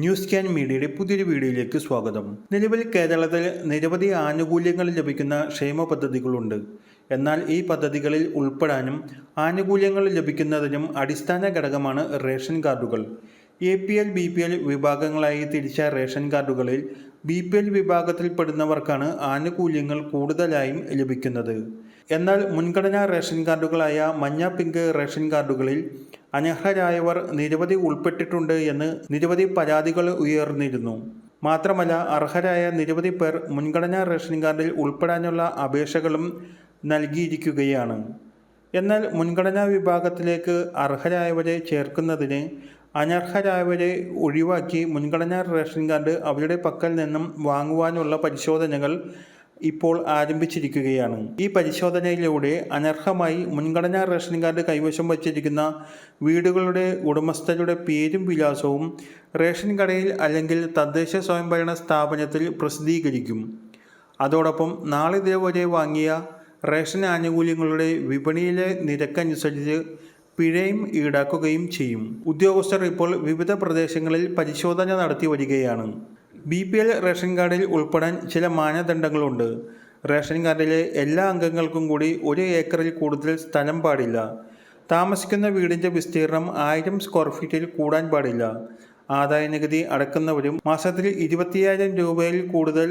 News can മീഡിയയുടെ പുതിയൊരു വീഡിയോയിലേക്ക് സ്വാഗതം. നിലവിൽ കേരളത്തിൽ നിരവധി ആനുകൂല്യങ്ങൾ ലഭിക്കുന്ന ക്ഷേമ പദ്ധതികളുണ്ട്. എന്നാൽ ഈ പദ്ധതികളിൽ ഉൾപ്പെടാനും ആനുകൂല്യങ്ങൾ ലഭിക്കുന്നതിനും അടിസ്ഥാന ഘടകമാണ് റേഷൻ കാർഡുകൾ. A P L B P L വിഭാഗങ്ങളായി തിരിച്ച റേഷൻ കാർഡുകളിൽ ബി പി എൽ വിഭാഗത്തിൽപ്പെടുന്നവർക്കാണ് ആനുകൂല്യങ്ങൾ കൂടുതലായും ലഭിക്കുന്നത്. എന്നാൽ മുൻഗണനാ റേഷൻ കാർഡുകളായ മഞ്ഞ പിങ്ക് റേഷൻ കാർഡുകളിൽ അനർഹരായവർ നിരവധി ഉൾപ്പെട്ടിട്ടുണ്ട് എന്ന് നിരവധി പരാതികൾ ഉയർന്നിരുന്നു. മാത്രമല്ല അർഹരായ നിരവധി പേർ മുൻഗണനാ റേഷൻ കാർഡിൽ ഉൾപ്പെടാനുള്ള അപേക്ഷകളും നൽകിയിരിക്കുകയാണ്. എന്നാൽ മുൻഗണനാ വിഭാഗത്തിലേക്ക് അർഹരായവരെ ചേർക്കുന്നതിന് അനർഹരായവരെ ഒഴിവാക്കി മുൻഗണനാ റേഷൻ കാർഡ് അവരുടെ പക്കൽ നിന്നും വാങ്ങുവാനുള്ള പരിശോധനകൾ ഇപ്പോൾ ആരംഭിച്ചിരിക്കുകയാണ്. ഈ പരിശോധനയിലൂടെ അനർഹമായി മുൻഗണനാ റേഷൻ കാർഡ് കൈവശം വച്ചിരിക്കുന്ന വീടുകളുടെ ഉടമസ്ഥരുടെ പേരും വിലാസവും റേഷൻ കടയിൽ അല്ലെങ്കിൽ തദ്ദേശ സ്വയംഭരണ സ്ഥാപനത്തിൽ പ്രസിദ്ധീകരിക്കും. അതോടൊപ്പം നാളിതുവരെ വാങ്ങിയ റേഷൻ ആനുകൂല്യങ്ങളുടെ വിപണിയിലെ നിരക്കനുസരിച്ച് പിഴയും ഈടാക്കുകയും ചെയ്യും. ഉദ്യോഗസ്ഥർ ഇപ്പോൾ വിവിധ പ്രദേശങ്ങളിൽ പരിശോധന നടത്തി വരികയാണ്. ബി പി എൽ റേഷൻ കാർഡിൽ ഉൾപ്പെടാൻ ചില മാനദണ്ഡങ്ങളുണ്ട്. റേഷൻ കാർഡിലെ എല്ലാ അംഗങ്ങൾക്കും കൂടി ഒരു ഏക്കറിൽ കൂടുതൽ സ്ഥലം പാടില്ല. താമസിക്കുന്ന വീടിന്റെ വിസ്തീർണം ആയിരം സ്ക്വയർ ഫീറ്റിൽ കൂടാൻ പാടില്ല. ആദായ നികുതി അടക്കുന്നവരും മാസത്തിൽ ഇരുപത്തിയായിരം രൂപയിൽ കൂടുതൽ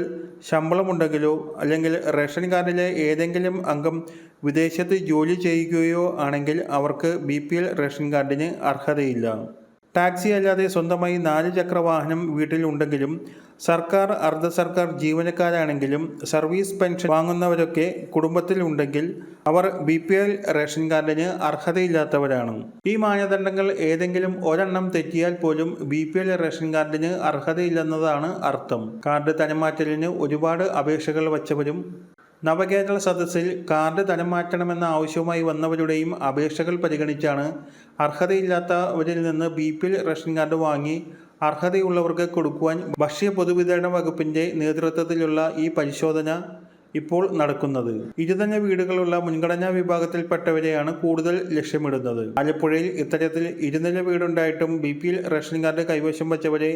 ശമ്പളമുണ്ടെങ്കിലോ അല്ലെങ്കിൽ റേഷൻ കാർഡിലെ ഏതെങ്കിലും അംഗം വിദേശത്ത് ജോലി ചെയ്യുകയോ ആണെങ്കിൽ അവർക്ക് ബി റേഷൻ കാർഡിന് അർഹതയില്ല. ടാക്സി അല്ലാതെ സ്വന്തമായി നാല് ചക്ര വാഹനം വീട്ടിലുണ്ടെങ്കിലും സർക്കാർ അർദ്ധ സർക്കാർ ജീവനക്കാരാണെങ്കിലും സർവീസ് പെൻഷൻ വാങ്ങുന്നവരൊക്കെ കുടുംബത്തിലുണ്ടെങ്കിൽ അവർ ബി പി എൽ റേഷൻ കാർഡിന് അർഹതയില്ലാത്തവരാണ്. ഈ മാനദണ്ഡങ്ങൾ ഏതെങ്കിലും ഒരെണ്ണം തെറ്റിയാൽ പോലും ബി പി എൽ റേഷൻ കാർഡിന് അർഹതയില്ലെന്നതാണ് അർത്ഥം. കാർഡ് തരംമാറ്റലിന് ഒരുപാട് അപേക്ഷകൾ വച്ചവരും നവകേരള സദസ്സിൽ കാർഡ് തരം മാറ്റണമെന്ന ആവശ്യവുമായി വന്നവരുടെയും അപേക്ഷകൾ പരിഗണിച്ചാണ് അർഹതയില്ലാത്തവരിൽ നിന്ന് B P L ration card വാങ്ങി അർഹതയുള്ളവർക്ക് കൊടുക്കുവാൻ ഭക്ഷ്യ പൊതുവിതരണ വകുപ്പിന്റെ നേതൃത്വത്തിലുള്ള ഈ പരിശോധന ഇപ്പോൾ നടക്കുന്നത്. ഇരുതഞ്ഞ വീടുകളുള്ള മുൻഗണനാ വിഭാഗത്തിൽപ്പെട്ടവരെയാണ് കൂടുതൽ ലക്ഷ്യമിടുന്നത്. ആലപ്പുഴയിൽ ഇത്തരത്തിൽ ഇരുനില വീടുണ്ടായിട്ടും B P L ration card കൈവശം വച്ചവരെ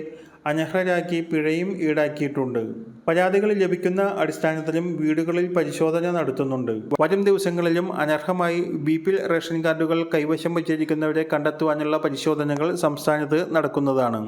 അനർഹരാക്കി പിഴയും ഈടാക്കിയിട്ടുണ്ട്. പരാതികൾ ലഭിക്കുന്ന അടിസ്ഥാനത്തിലും വീടുകളിൽ പരിശോധന നടത്തുന്നുണ്ട്. വരും ദിവസങ്ങളിലും അനർഹമായി ബി പി എൽ റേഷൻ കാർഡുകൾ കൈവശം വച്ചിരിക്കുന്നവരെ കണ്ടെത്തുവാനുള്ള പരിശോധനകൾ സംസ്ഥാനത്ത് നടക്കുന്നതാണ്.